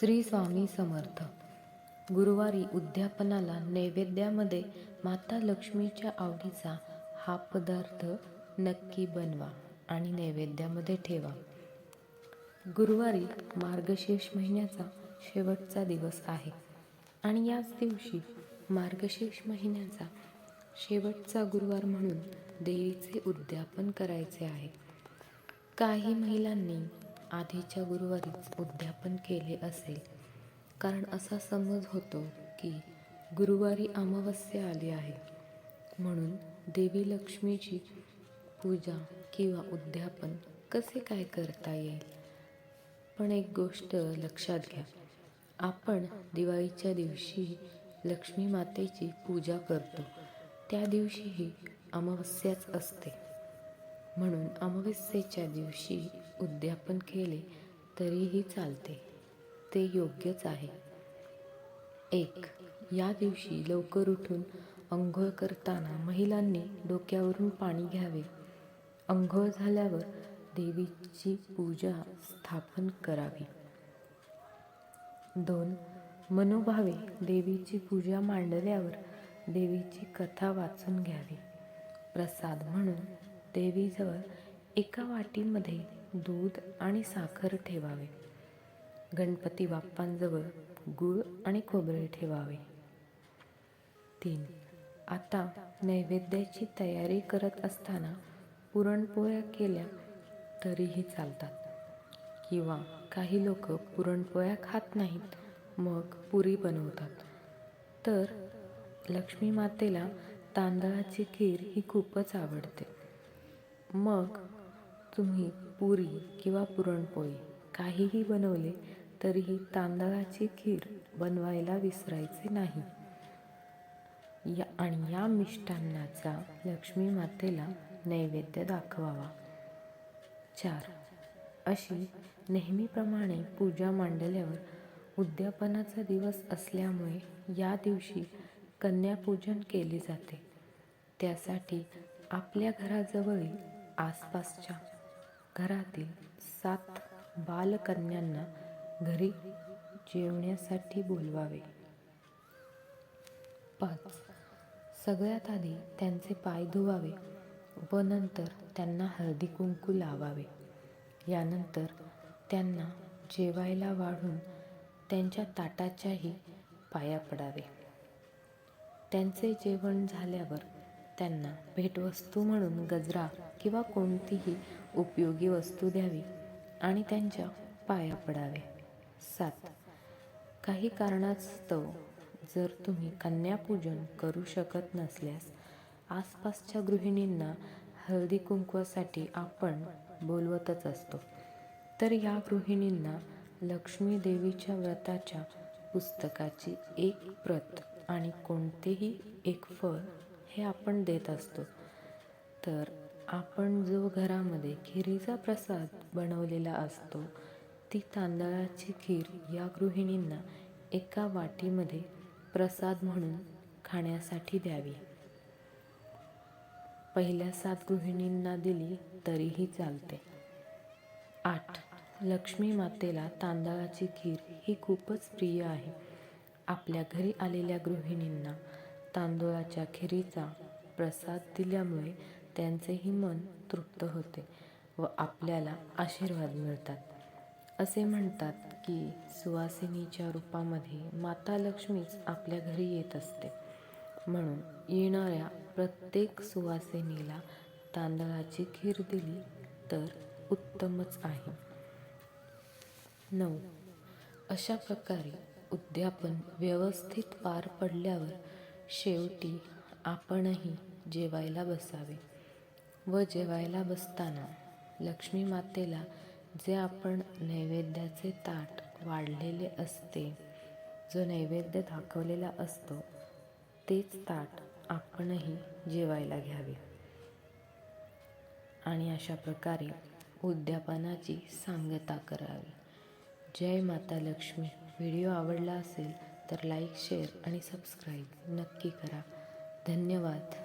श्री स्वामी समर्थ. गुरुवारी उद्यापनाला नैवेद्यामध्ये माता लक्ष्मीच्या आवडीचा हा पदार्थ नक्की बनवा आणि नैवेद्यामध्ये ठेवा. गुरुवारी मार्गशीर्ष महिन्याचा शेवटचा दिवस आहे आणि याच दिवशी मार्गशीर्ष महिन्याचा शेवटचा गुरुवार म्हणून देवीचे उद्यापन करायचे आहे. काही महिलांनी आधीच्या गुरुवारीच उद्यापन केले असेल. कारण असा समज होतो की गुरुवारी अमावस्या आली आहे. म्हणून देवी लक्ष्मीची पूजा किंवा उद्यापन कसे काय करता येईल? पण एक गोष्ट लक्षात घ्या. आपण दिवाळीच्या दिवशी लक्ष्मी मातेची पूजा करतो. त्या दिवशीही अमावस्याच असते. म्हणून अमावस्येच्या दिवशी उद्यापन केले तरीही चालते. ते योग्यच आहे. एक या दिवशी लवकर उठून अंघोळ करताना महिलांनी डोक्यावरून पाणी घ्यावे. अंघोळ झाल्यावर देवीची पूजा स्थापन करावी. दोन मनोभावे देवीची पूजा मांडल्यावर देवीची कथा वाचून घ्यावी. प्रसाद म्हणून देवीजवळ एका वाटीमध्ये दूध आणि साखर ठेवावे. गणपती बाप्पांजवळ गूळ आणि खोबरे ठेवावे. तीन. आता नैवेद्याची तयारी करत असताना पुरणपोळ्या केल्या तरीही चालतात. किंवा काही लोक पुरणपोळ्या खात नाहीत मग पुरी बनवतात. तर लक्ष्मी मातेला तांदळाची खीर ही खूपच आवडते. मग तुम्ही पुरी किंवा पुरणपोळी काहीही बनवले तरीही तांदळाची खीर बनवायला विसरायचे नाही. या आणि या मिष्टान्नाचा लक्ष्मी मातेला नैवेद्य दाखवावा. चार. अशी नेहमीप्रमाणे पूजा मांडल्यावर उद्यापनाचा दिवस असल्यामुळे या दिवशी कन्यापूजन केले जाते. त्यासाठी आपल्या घराजवळील आसपासच्या घरातील सात बालकन्यांना घरी जेवण्यासाठी बोलवावे. पाच. सगळ्यात आधी त्यांचे पाय धुवावे व नंतर त्यांना हळदी कुंकू लावावे. यानंतर त्यांना जेवायला वाढून त्यांच्या ताटाच्याही पाया पडावे. त्यांचे जेवण झाल्यावर त्यांना भेटवस्तू म्हणून गजरा किंवा कोणतीही उपयोगी वस्तू द्यावी आणि त्यांच्या पाया पडावे. सात. काही कारणास्तव जर तुम्ही कन्यापूजन करू शकत नसल्यास आसपासच्या गृहिणींना हळदी कुंकवासाठी आपण बोलवतच असतो. तर या गृहिणींना लक्ष्मी देवीच्या व्रताच्या पुस्तकाची एक प्रत आणि कोणतेही एक फळ हे आपण देत असतो. तर आपण जो घरामध्ये खिरीचा प्रसाद बनवलेला असतो ती तांदळाची खीर या गृहिणींना एका वाटीमध्ये प्रसाद म्हणून खाण्यासाठी द्यावी. पहिल्या सात गृहिणींना दिली तरीही चालते. आठ लक्ष्मी मातेला तांदळाची खीर ही खूपच प्रिय आहे. आपल्या घरी आलेल्या गृहिणींना तांदूळाच्या खिरीचा प्रसाद दिल्यामुळे त्यांचेही मन तृप्त होते व आपल्याला आशीर्वाद मिळतात. असे म्हणतात की सुवासिनीच्या रूपामध्ये माता लक्ष्मीच आपल्या घरी येत असते. म्हणून येणाऱ्या प्रत्येक सुवासिनीला तांदळाची खीर दिली तर उत्तमच आहे. नऊ. अशा प्रकारे उद्यापन व्यवस्थित पार पडल्यावर शेवटी आपणही जेवायला बसावे व जेवायला बसताना लक्ष्मी मातेला जे आपण नैवेद्याचे ताट वाढलेले असते जो नैवेद्य दाखवलेला असतो तेच ताट आपणही जेवायला घ्यावे. आणि अशा प्रकारे उद्यापनाची सांगता करावी. जय माता लक्ष्मी. व्हिडिओ आवडला असेल तर लाईक शेअर आणि सबस्क्राईब नक्की करा. धन्यवाद.